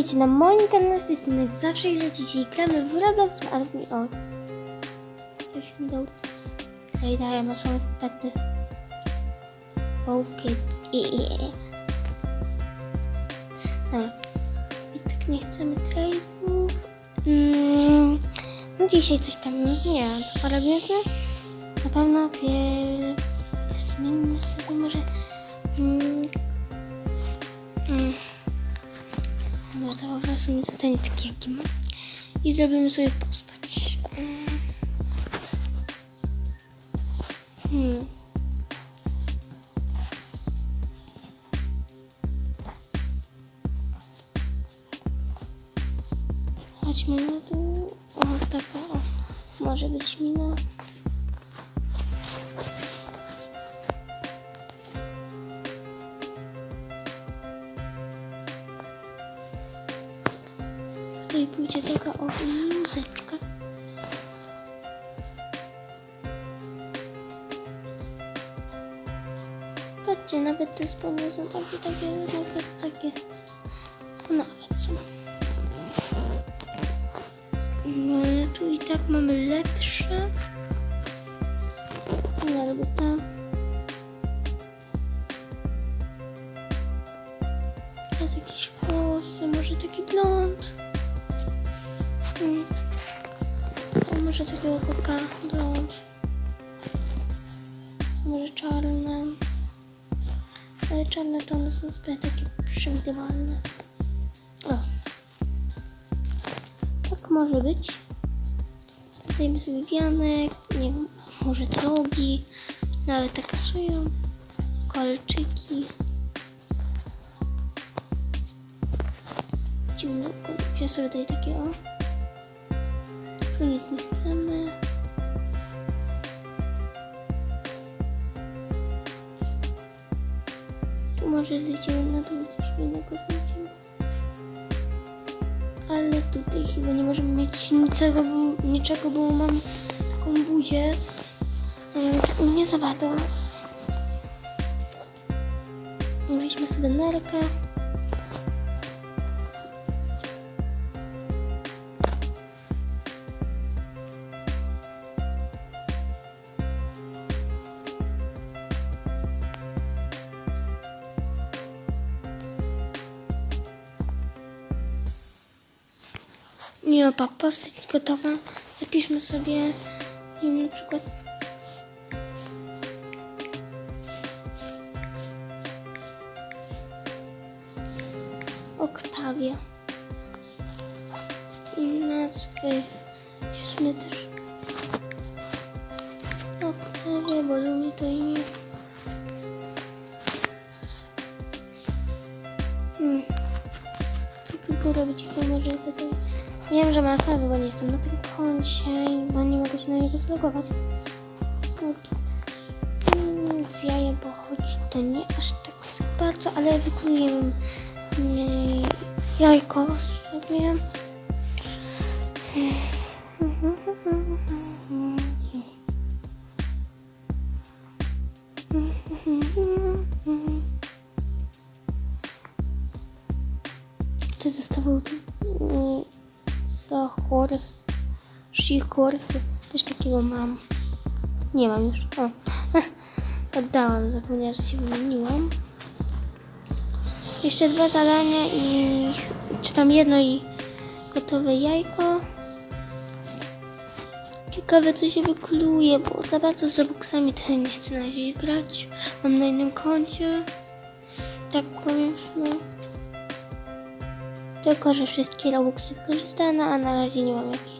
Witajcie na moim kanale, z tej strony zawsze ile dzisiaj gramy w Roblox, ale mi o... Ktoś mi dał... Ej, daję, masz mamy pety. Okej, i i i. Dobra. I tak nie chcemy trade'ów. Mm, no dzisiaj coś tam nie, nie wiem, co robimy. Na pewno pierw... Zmienimy sobie może... Mm, to po prostu mi zostanie taki jaki mam. I zrobimy sobie postać. Hmm. Chodźmy na dół. O, taka o. Może być mina. Pójdzie taka o muzyczka. Patrzcie, nawet te spodnie są takie, takie, nawet takie. Nawet są. No ale tu i tak mamy lepsze. No albo tam. Teraz jakieś włosy, może taki blond. A może takiego koka blond. Może czarne. Ale czarne to one są zbyt takie przewidywalne. O. Tak może być. Tutaj sobie wianek, nie wiem, może drogi, nawet tak pasują. Kolczyki. Kolczyki. Ja sobie tutaj takie o. Tu nic nie chcemy. Tu może zejdziemy na dół coś innego znajdziemy. Ale tutaj chyba nie możemy mieć niczego, bo, niczego, bo mam taką buzię. No Więc nie za bardzo. Weźmy sobie nerkę. Nie ma postać gotowa. Zapiszmy sobie, na przykład Oktawia. I nazwyśmy też Wiem, że mam bo nie jestem na tym koncie, bo nie mogę się na niego zlogować. No mm, z jajem pochodzi to nie aż tak bardzo, ale wyklujemy mm, jajko sobie. Shihors, coś takiego mam. Nie mam już. O, oddałam, zapomniałam, że się wymieniłam. Jeszcze dwa zadania i czytam jedno i gotowe jajko. Ciekawe co się wykluje, bo za bardzo z Robuxami to nie chcę na razie grać. Mam na innym koncie. Tak powiem. Tylko, że wszystkie Robuxy wykorzystane, a na razie nie mam jak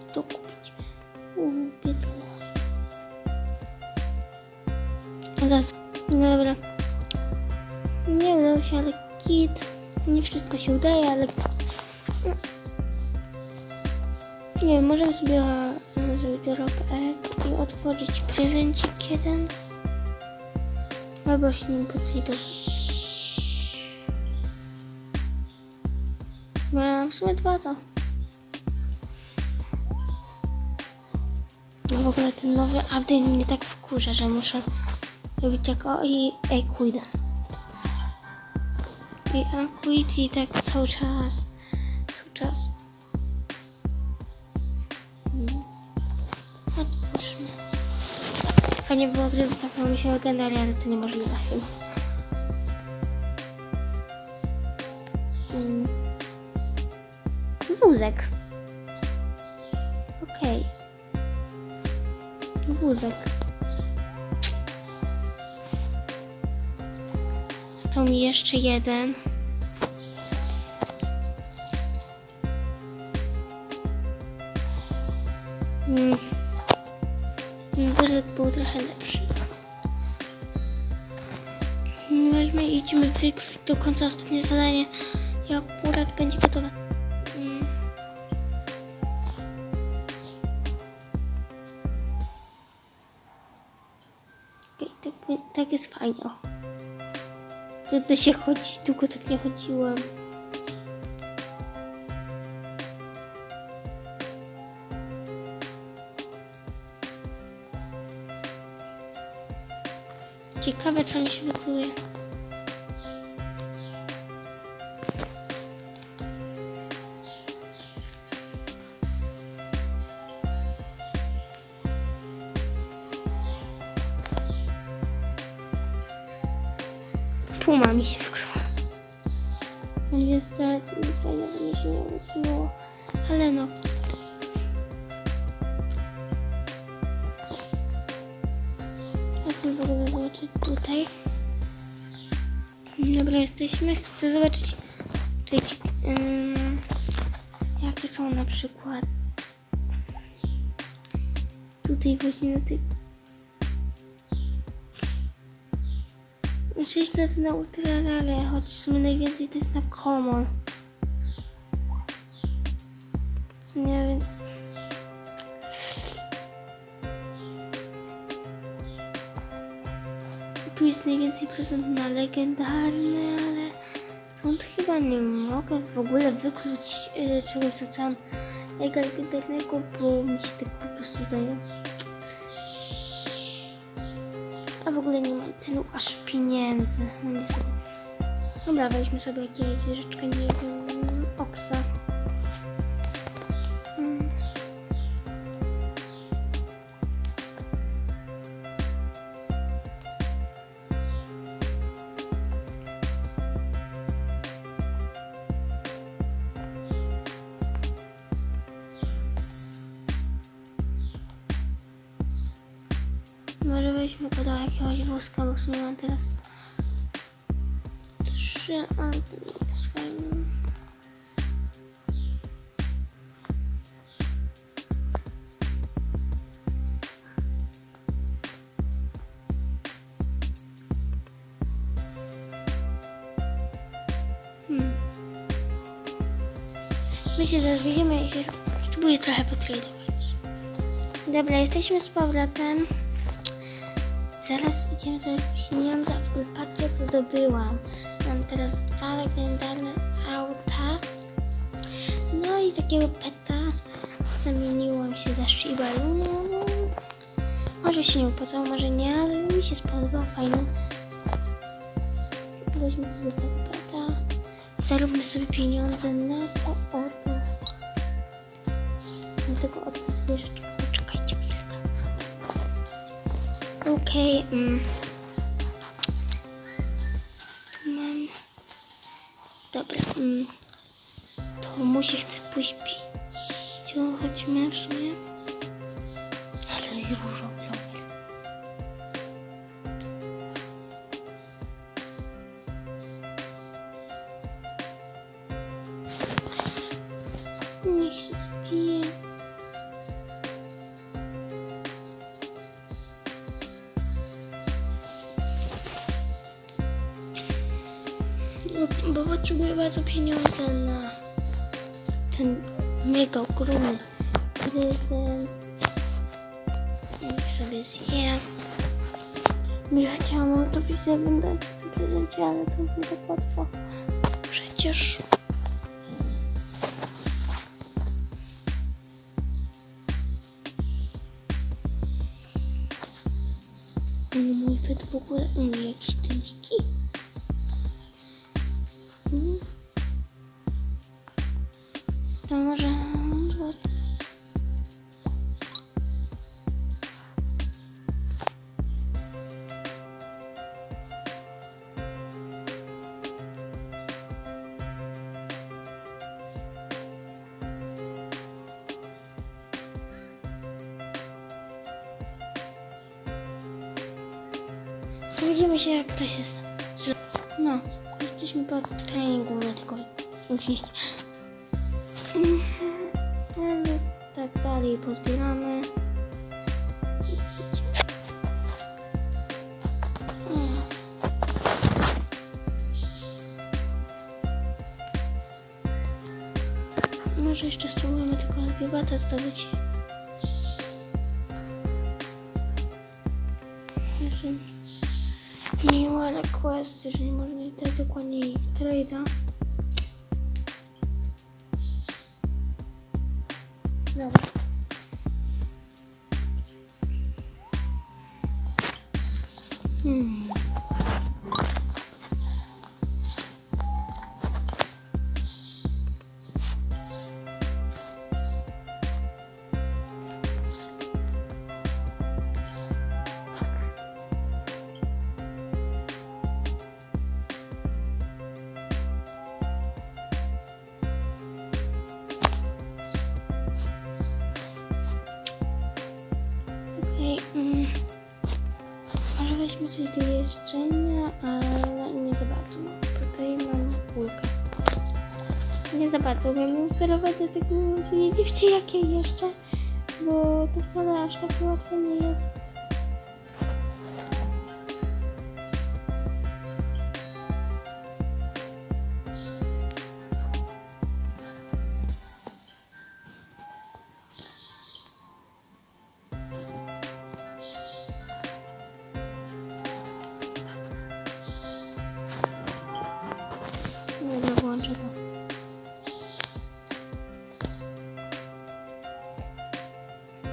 Teraz, dobra. Nie udało się, ale kit. Nie wszystko się udaje, ale... Nie wiem, możemy sobie zrobić drop egg i otworzyć prezencik jeden. Albo się nim pocytować. No, w sumie dwa to. No w ogóle ten nowy update mnie tak wkurza, że muszę o i Equid. I Equid i tak cały czas czas. Mm. Fajnie było, gdyby taką mi się legendary, ale to niemożliwe chyba. Mm. Wózek. Okej. Wózek. Został mi jeszcze jeden. Mm. Wózek był trochę lepszy. Mm, Weźmy i idziemy wykryć do końca ostatnie zadanie. Jak akurat będzie gotowe. Mm. Tak, tak jest fajnie. Trudno się chodzi, długo tak nie chodziłam. Ciekawe, co mi się wykluje. Nic fajnego mi się nie wykluło. Ale no. Chcę w ogóle zobaczyć tutaj. Dobra, jesteśmy. Chcę zobaczyć, czy ci, jakie są na przykład tutaj właśnie na tych 6% na ultrarale, choć w sumie najwięcej to jest na common. Nie, więc... Tu jest najwięcej procent na legendarne, ale stąd chyba nie mogę w ogóle wykluć y, czegoś co legendarnego, bo mi się tak po prostu daje. A w ogóle nie mam tylu aż pieniędzy. No niestety. Dobra, weźmy sobie jakieś zwierzeczkę, nie wiem, oksa. Może weźmy go do jakiegoś wózka, bo w sumie mam teraz trzy, ale to nie jest fajne. Hmm. My się zaraz się spróbuję trochę potradować. Dobra, jesteśmy z powrotem. Zaraz idziemy za pieniądze, patrzcie co zdobyłam. Mam teraz dwa legendarne auta. No i takiego peta zamieniłam się za Shiba może się nie opłacało, może nie, ale mi się spodobał, fajny. Weźmy sobie tego peta. Zaróbmy sobie pieniądze na to oto. Na tego oto zwierzeczka. Okej. mm. Tu mam. Dobra. Mm. To musi chce pójść pić. To chodźmy w sumie. Ale jest różowy rower. Niech się Bo- potrzebuję bardzo pieniądze na ten mega ogromny prezent. Niech sobie zje. Ja chciałam to widzieć legendarny w prezencie, ale to nie tak łatwo. Przecież. Mój pet w ogóle umie jakieś triki. Widzimy się jak ktoś jest. No, jesteśmy po treningu na tego liście. Ale tak dalej pozbieramy. Może jeszcze spróbujemy tylko albibata zdobyć. Jestem ale quest, jeżeli można dać dokładnie trade'a. Dobra. Mm. Może weźmy coś do jedzenia, ale nie za bardzo. Tutaj mam kulkę. Nie za bardzo umiem sterować, dlatego nie dziwcie jak ja jeszcze, bo to wcale aż tak łatwe nie jest.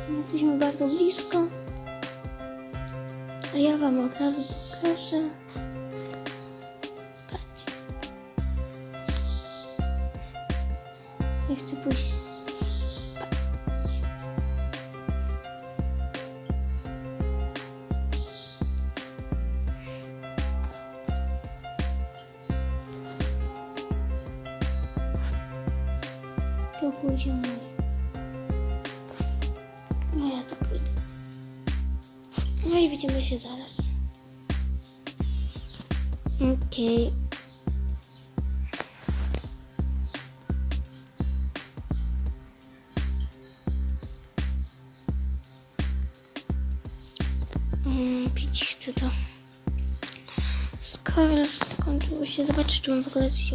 Jesteśmy bardzo blisko. A ja wam od razu pokażę. Patrz. Ja chcę pójść No i widzimy się zaraz. Okej. Mm, pić chcę to. Skoro skończyło się, zobaczę, czy mam w ogóle coś.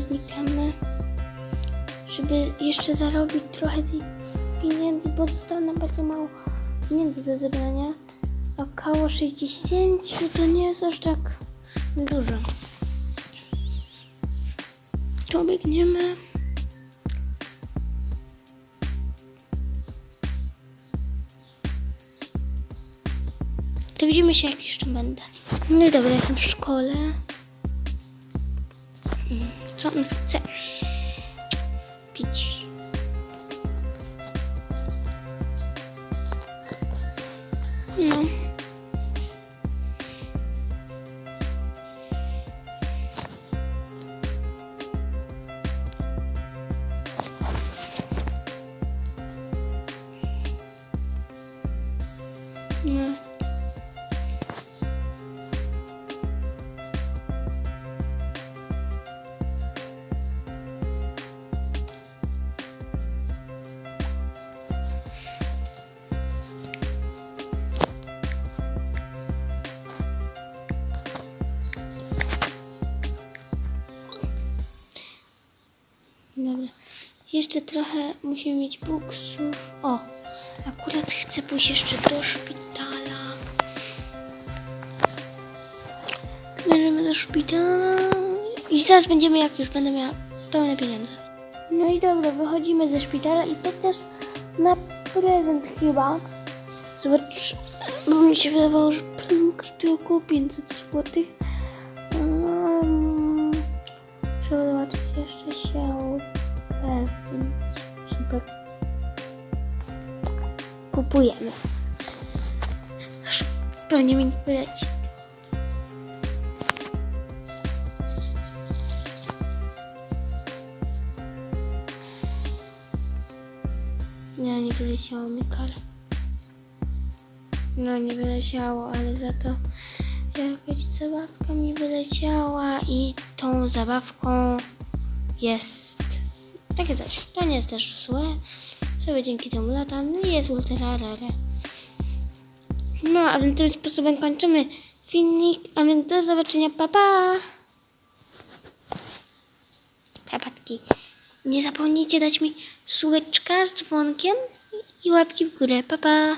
Znikamy, żeby jeszcze zarobić trochę tych pieniędzy, bo zostało nam bardzo mało pieniędzy do zebrania. Około 60 to nie jest aż tak dużo. To biegniemy. To widzimy się jak jeszcze będę. No i dobra, jestem w szkole. Co on chce? Pić. No. Jeszcze trochę musimy mieć buksów. O, akurat chcę pójść jeszcze do szpitala. Bierzemy do szpitala. I zaraz będziemy, jak już będę miała pełne pieniądze. No i dobra, wychodzimy ze szpitala i tak też na prezent chyba. Zobacz, bo mi się wydawało, że prezent kosztuje około 500 zł. Um, trzeba zobaczyć jeszcze się. Super. Kupujemy. Pewnie mi wyleci. Nie, nie wyleciało mi kar. No nie wyleciało, ale za to jakaś zabawka mi wyleciała i tą zabawką jest takie coś. To nie jest też złe. Sobie dzięki temu latam i jest ultrarare. No, a więc tym sposobem kończymy filmik. A więc do zobaczenia. Pa, pa! Kapatki. Nie zapomnijcie dać mi słóweczka z dzwonkiem i łapki w górę. Pa, pa!